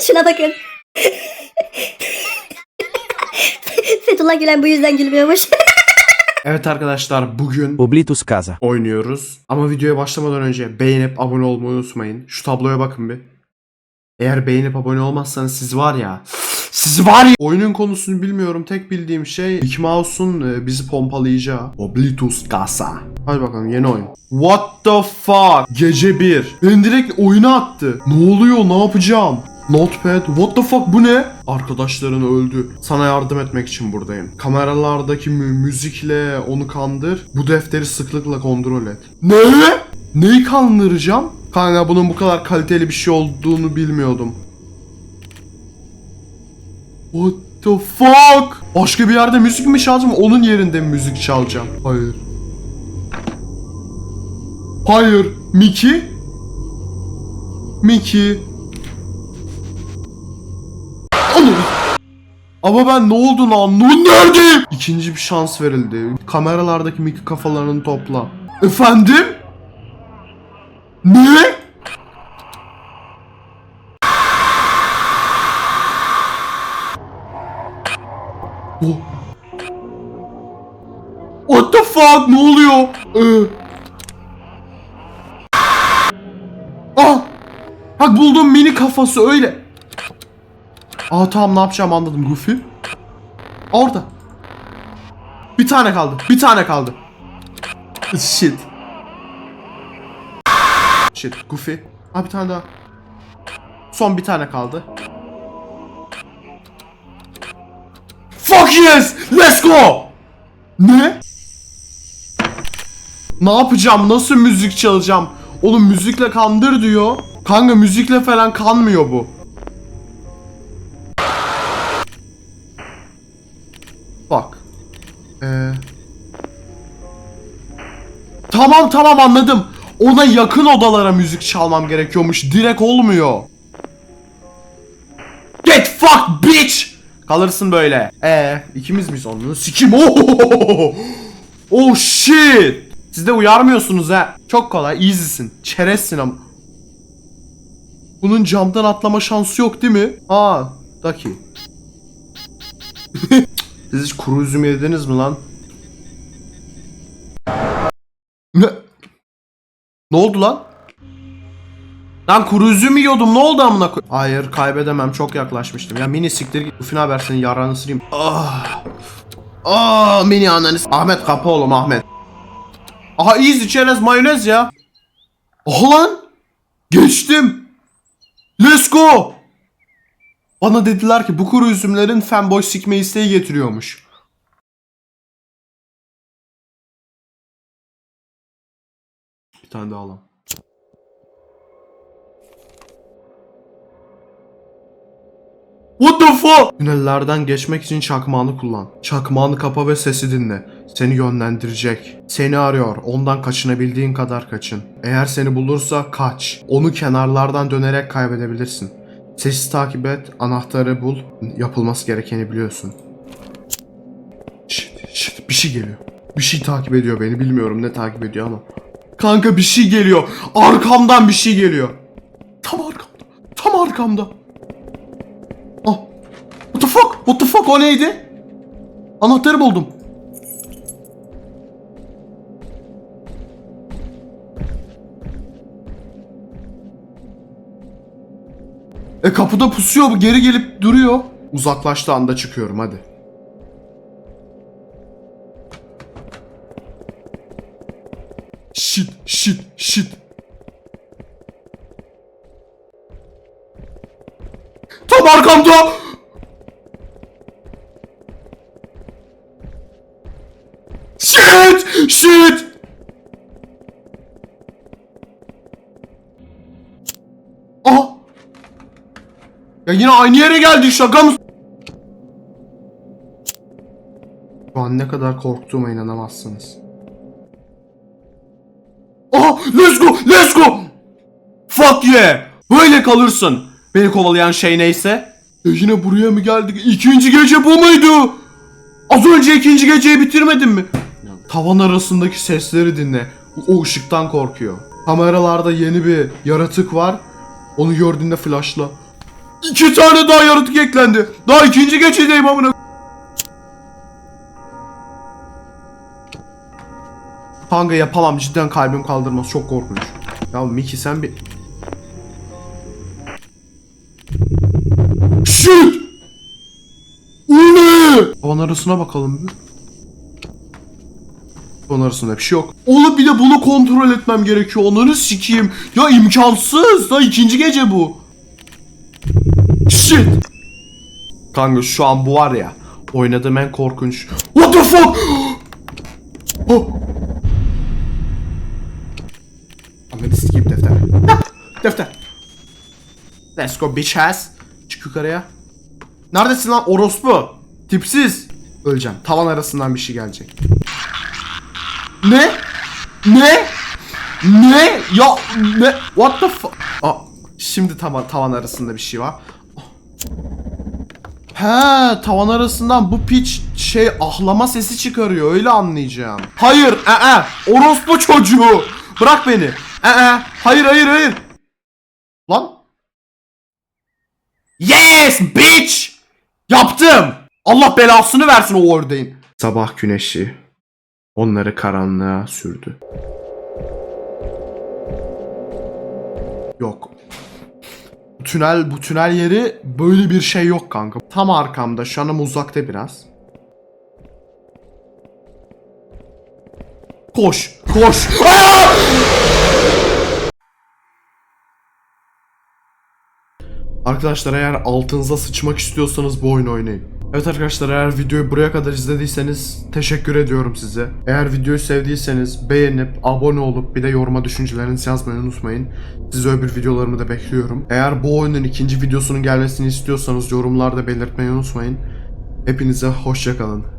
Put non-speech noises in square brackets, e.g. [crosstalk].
Şuna bakın. Fethullah Gülen bu yüzden gülmüyormuş. Evet arkadaşlar bugün Oblitus Casa. oynuyoruz. Ama videoya başlamadan önce beğenip abone olmayı unutmayın. Şu tabloya bakın bir. Eğer beğenip abone olmazsanız siz var ya siz var ya oyunun konusunu bilmiyorum tek bildiğim şey Mickey Mouse'un e, bizi pompalayacağı Oblitus Casa. Hadi bakalım yeni oyun. What the fuck? Gece 1. Beni direkt oyuna attı. Ne oluyor ne yapacağım? Notepad, what the fuck bu ne? Arkadaşların öldü. Sana yardım etmek için buradayım. Kameralardaki mü- müzikle onu kandır. Bu defteri sıklıkla kontrol et. Ne? Neyi kandıracağım? Kanka bunun bu kadar kaliteli bir şey olduğunu bilmiyordum. What the fuck? Başka bir yerde müzik mi çalacağım? Onun yerinde mi müzik çalacağım? Hayır. Hayır. Mickey? Mickey. Ama ben ne oldu lan? Ne neredeyim? İkinci bir şans verildi. Kameralardaki Mickey kafalarını topla. Efendim? Ne? Oh. What the fuck? Ne oluyor? Ee. Ah! Bak buldum mini kafası öyle. Aa tamam ne yapacağım anladım Goofy. Orada. Bir tane kaldı. Bir tane kaldı. Shit. Shit. Goofy. Ha bir tane daha. Son bir tane kaldı. Fuck yes! Let's go! Ne? Ne yapacağım? Nasıl müzik çalacağım? Oğlum müzikle kandır diyor. Kanka müzikle falan kanmıyor bu. Ee... Tamam tamam anladım. Ona yakın odalara müzik çalmam gerekiyormuş. Direkt olmuyor. Get fuck bitch! Kalırsın böyle. Ee, ikimiz miyiz onu? Sikim. Oh! oh shit! Siz de uyarmıyorsunuz ha. Çok kolay, easy'sin. Çerezsin ama. Bunun camdan atlama şansı yok değil mi? Aa, Daki. [laughs] Siz hiç kuru üzüm yediniz mi lan? Ne? Ne oldu lan? Lan kuru üzüm yiyordum ne oldu amına koy? Hayır kaybedemem çok yaklaşmıştım. Ya mini siktir git. Ufin haber senin yaranı sırayım. Ah. Ah mini ananı s- Ahmet kapı oğlum Ahmet. Aha easy çerez mayonez ya. Aha lan. Geçtim. Let's go. Bana dediler ki bu kuru üzümlerin fanboy sikme isteği getiriyormuş. Bir tane daha alalım. What the fuck? Tünellerden geçmek için çakmağını kullan. Çakmağını kapa ve sesi dinle. Seni yönlendirecek. Seni arıyor. Ondan kaçınabildiğin kadar kaçın. Eğer seni bulursa kaç. Onu kenarlardan dönerek kaybedebilirsin. Sesi takip et, anahtarı bul. Yapılması gerekeni biliyorsun. Shit, shit, bir şey geliyor. Bir şey takip ediyor beni. Bilmiyorum ne takip ediyor ama. Kanka bir şey geliyor. Arkamdan bir şey geliyor. Tam arkamda. Tam arkamda. Ah. What the fuck? What the fuck? O neydi? Anahtarı buldum. E kapıda pusuyor bu geri gelip duruyor. Uzaklaştığı anda çıkıyorum hadi. Shit, shit, shit. Tam arkamda. Ya yine aynı yere geldik şaka mı? Şu an ne kadar korktuğuma inanamazsınız. Aha let's go let's go. Fuck yeah. Böyle kalırsın. Beni kovalayan şey neyse. Ya yine buraya mı geldik? İkinci gece bu muydu? Az önce ikinci geceyi bitirmedin mi? Tavan arasındaki sesleri dinle. O ışıktan korkuyor. Kameralarda yeni bir yaratık var. Onu gördüğünde flashla. İki tane daha yaratık eklendi. Daha ikinci gecedeyim amına. Kanka yapamam cidden kalbim kaldırmaz çok korkunç. Ya Miki sen bir... O ne? Tavan arasına bakalım bir. Tavan arasında bir şey yok. Oğlum bir de bunu kontrol etmem gerekiyor. Onları sikeyim. Ya imkansız. Daha ikinci gece bu. Shit! Kanka şu an bu var ya. Oynadığım en korkunç. What the fuck? [gasps] Oh. Ananı sikeyim defter. [laughs] Defter. Let's go bitch ass. Çık yukarıya. Neredesin lan orospu? Tipsiz. Öleceğim. Tavan arasından bir şey gelecek. Ne? Ne? Ne? Ya ne? What the fuck? Aa, şimdi tavan tavan arasında bir şey var. He, tavan arasından bu piç şey ahlama sesi çıkarıyor. Öyle anlayacağım. Hayır, ee, orospu çocuğu. Bırak beni. Ee, hayır, hayır, hayır. Lan. Yes, bitch. Yaptım. Allah belasını versin o ördeğin. Sabah güneşi onları karanlığa sürdü. Yok. Tünel bu tünel yeri böyle bir şey yok kanka. Tam arkamda şu an uzakta biraz. Koş, koş. Arkadaşlar eğer altınıza sıçmak istiyorsanız bu oyunu oynayın. Evet arkadaşlar eğer videoyu buraya kadar izlediyseniz teşekkür ediyorum size. Eğer videoyu sevdiyseniz beğenip abone olup bir de yoruma düşüncelerinizi yazmayı unutmayın. Size öbür videolarımı da bekliyorum. Eğer bu oyunun ikinci videosunun gelmesini istiyorsanız yorumlarda belirtmeyi unutmayın. Hepinize hoşçakalın.